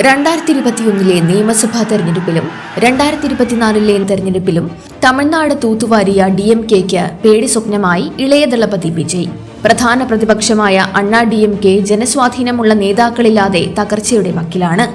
രണ്ടായിരത്തി ഇരുപത്തിയൊന്നിലെ നിയമസഭാ തെരഞ്ഞെടുപ്പിലും രണ്ടായിരത്തി ഇരുപത്തിനാലിലെ തെരഞ്ഞെടുപ്പിലും തമിഴ്നാട് തൂത്തുവാരിയ ഡി എം കെക്ക് പേടി സ്വപ്നമായി ഇളയദളപതി വിജയ്. പ്രധാന പ്രതിപക്ഷമായ അണ്ണാ ഡി എം കെ ജനസ്വാധീനമുള്ള നേതാക്കളില്ലാതെ തകർച്ചയുടെ വക്കിലാണ്.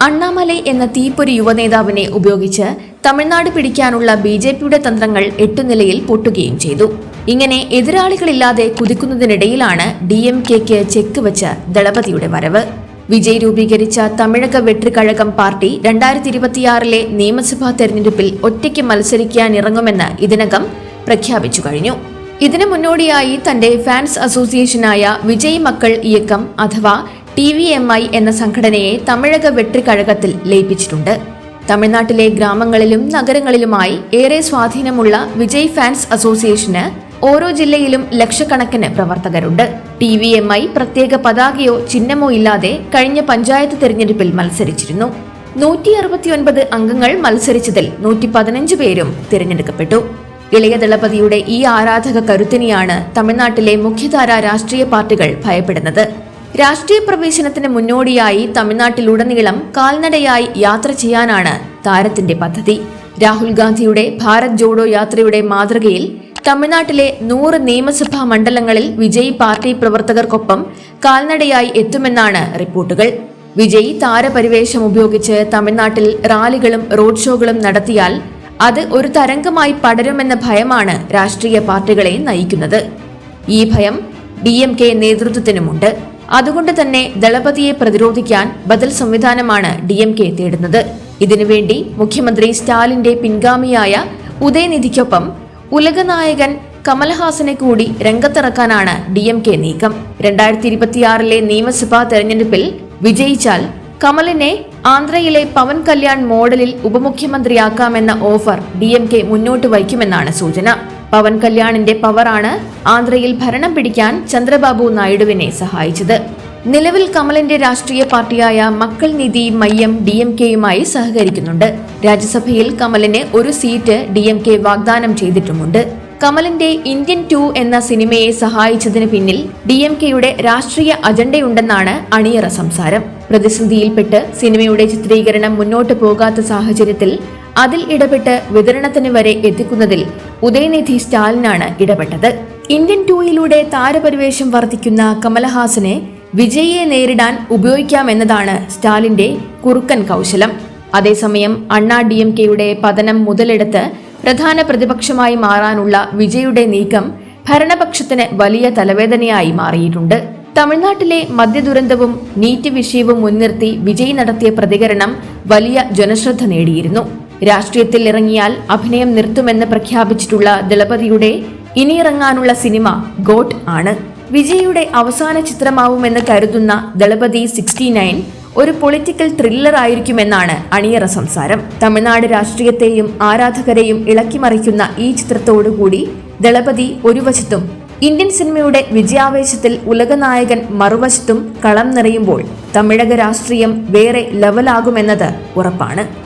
അണ്ണാമലൈ എന്ന തീപ്പൊരി യുവനേതാവിനെ ഉപയോഗിച്ച് തമിഴ്നാട് പിടിക്കാനുള്ള ബി ജെ പിയുടെ തന്ത്രങ്ങൾ എട്ടുനിലയിൽ പൊട്ടുകയും ചെയ്തു. ഇങ്ങനെ എതിരാളികളില്ലാതെ കുതിക്കുന്നതിനിടയിലാണ് ഡി എം കെക്ക് ചെക്ക് വെച്ച് ദളപതിയുടെ വരവ്. വിജയ് രൂപീകരിച്ച തമിഴക വെട്രിക്കഴകം പാർട്ടി രണ്ടായിരത്തി ഇരുപത്തിയാറിലെ നിയമസഭാ തെരഞ്ഞെടുപ്പിൽ ഒറ്റയ്ക്ക് മത്സരിക്കാനിറങ്ങുമെന്ന് ഇതിനകം പ്രഖ്യാപിച്ചു കഴിഞ്ഞു. ഇതിനു മുന്നോടിയായി തന്റെ ഫാൻസ് അസോസിയേഷനായ വിജയ് മക്കൾ ഇയക്കം അഥവാ ടി വി എം ഐ എന്ന സംഘടനയെ തമിഴക വെട്രിക്കഴകത്തിൽ ലയിപ്പിച്ചിട്ടുണ്ട്. തമിഴ്നാട്ടിലെ ഗ്രാമങ്ങളിലും നഗരങ്ങളിലുമായി ഏറെ സ്വാധീനമുള്ള വിജയ് ഫാൻസ് അസോസിയേഷന് ഓരോ ജില്ലയിലും ലക്ഷക്കണക്കിന് പ്രവർത്തകരുണ്ട്. ടി വി എം ഐ പ്രത്യേക പതാകയോ ചിഹ്നമോ ഇല്ലാതെ കഴിഞ്ഞ പഞ്ചായത്ത് തെരഞ്ഞെടുപ്പിൽ മത്സരിച്ചിരുന്നു. നൂറ്റി അറുപത്തിയൊൻപത് അംഗങ്ങൾ മത്സരിച്ചതിൽ നൂറ്റി പതിനഞ്ച് പേരും തിരഞ്ഞെടുക്കപ്പെട്ടു. ഇളയ ദളപതിയുടെ ഈ ആരാധക കരുത്തിനെയാണ് തമിഴ്നാട്ടിലെ മുഖ്യധാര രാഷ്ട്രീയ പാർട്ടികൾ ഭയപ്പെടുന്നത്. രാഷ്ട്രീയ പ്രവേശനത്തിന് മുന്നോടിയായി തമിഴ്നാട്ടിലുടനീളം കാൽനടയായി യാത്ര ചെയ്യാനാണ് താരത്തിന്റെ പദ്ധതി. രാഹുൽ ഗാന്ധിയുടെ ഭാരത് ജോഡോ യാത്രയുടെ മാതൃകയിൽ തമിഴ്നാട്ടിലെ നൂറ് നിയമസഭാ മണ്ഡലങ്ങളിൽ വിജയ് പാർട്ടി പ്രവർത്തകർക്കൊപ്പം കാൽനടയായി എത്തുമെന്നാണ് റിപ്പോർട്ടുകൾ. വിജയ് താരപരിവേഷം ഉപയോഗിച്ച് തമിഴ്നാട്ടിൽ റാലികളും റോഡ് ഷോകളും നടത്തിയാൽ അത് ഒരു തരംഗമായി പടരുമെന്ന ഭയമാണ് രാഷ്ട്രീയ പാർട്ടികളെ നയിക്കുന്നത്. ഈ ഭയം ഡി എം കെ നേതൃത്വത്തിനുമുണ്ട്. അതുകൊണ്ട് തന്നെ ദളപതിയെ പ്രതിരോധിക്കാൻ ബദൽ സംവിധാനമാണ് ഡി എം കെ തേടുന്നത്. ഇതിനുവേണ്ടി മുഖ്യമന്ത്രി സ്റ്റാലിന്റെ പിൻഗാമിയായ ഉദയനിധിക്കൊപ്പം ഉലകനായകൻ കമൽഹാസനെ കൂടി രംഗത്തിറക്കാനാണ് ഡി എം കെ നീക്കം. രണ്ടായിരത്തി ഇരുപത്തിയാറിലെ നിയമസഭാ തെരഞ്ഞെടുപ്പിൽ വിജയിച്ചാൽ കമലിനെ ആന്ധ്രയിലെ പവൻ കല്യാൺ മോഡലിൽ ഉപമുഖ്യമന്ത്രിയാക്കാമെന്ന ഓഫർ ഡി എം കെ മുന്നോട്ട് വയ്ക്കുമെന്നാണ് സൂചന. പവൻ കല്യാണിന്റെ പവറാണ് ആന്ധ്രയിൽ ഭരണം പിടിക്കാൻ ചന്ദ്രബാബു നായിഡുവിനെ സഹായിച്ചത്. നിലവിൽ കമലിന്റെ രാഷ്ട്രീയ പാർട്ടിയായ മക്കൾ നിധി മയ്യം ഡി എം കെയുമായി സഹകരിക്കുന്നുണ്ട്. രാജ്യസഭയിൽ കമലിന് ഒരു സീറ്റ് ഡി എം കെ വാഗ്ദാനം ചെയ്തിട്ടുമുണ്ട്. കമലിന്റെ ഇന്ത്യൻ ടു എന്ന സിനിമയെ സഹായിച്ചതിന് പിന്നിൽ ഡി എം കെയുടെ രാഷ്ട്രീയ അജണ്ടയുണ്ടെന്നാണ് അണിയറ സംസാരം. പ്രതിസന്ധിയിൽപ്പെട്ട് സിനിമയുടെ ചിത്രീകരണം മുന്നോട്ട് പോകാത്ത സാഹചര്യത്തിൽ അതിൽ ഇടപെട്ട് വിതരണത്തിന് വരെ എത്തിക്കുന്നതിൽ ഉദയനിധി സ്റ്റാലിനാണ് ഇടപെട്ടത്. ഇന്ത്യൻ ടൂയിലൂടെ താരപരിവേഷം വർദ്ധിക്കുന്ന കമലഹാസനെ വിജയിയെ നേരിടാൻ ഉപയോഗിക്കാമെന്നതാണ് സ്റ്റാലിന്റെ കുറുക്കൻ കൗശലം. അതേസമയം അണ്ണാ ഡി എം കെയുടെ പതനം മുതലെടുത്ത് പ്രധാന പ്രതിപക്ഷമായി മാറാനുള്ള വിജയുടെ നീക്കം ഭരണപക്ഷത്തിന് വലിയ തലവേദനയായി മാറിയിട്ടുണ്ട്. തമിഴ്നാട്ടിലെ മദ്യദുരന്തവും നീറ്റ് വിഷയവും മുൻനിർത്തി വിജയ് നടത്തിയ പ്രതികരണം വലിയ ജനശ്രദ്ധ നേടിയിരുന്നു. രാഷ്ട്രീയത്തിൽ ഇറങ്ങിയാൽ അഭിനയം നിർത്തുമെന്ന് പ്രഖ്യാപിച്ചിട്ടുള്ള ദളപതിയുടെ ഇനിയിറങ്ങാനുള്ള സിനിമ ഗോട്ട് ആണ്. വിജയുടെ അവസാന ചിത്രമാവുമെന്ന് കരുതുന്ന ദളപതി സിക്സ്റ്റി നയൻ ഒരു പൊളിറ്റിക്കൽ ത്രില്ലർ ആയിരിക്കുമെന്നാണ് അണിയറ സംസാരം. തമിഴ്നാട് രാഷ്ട്രീയത്തെയും ആരാധകരെയും ഇളക്കിമറിക്കുന്ന ഈ ചിത്രത്തോടുകൂടി ദളപതി ഒരു വശത്തും ഇന്ത്യൻ സിനിമയുടെ വിജയാവേശത്തിൽ ഉലകനായകൻ മറുവശത്തും കളം നിറയുമ്പോൾ തമിഴക രാഷ്ട്രീയം വേറെ ലെവലാകുമെന്നത് ഉറപ്പാണ്.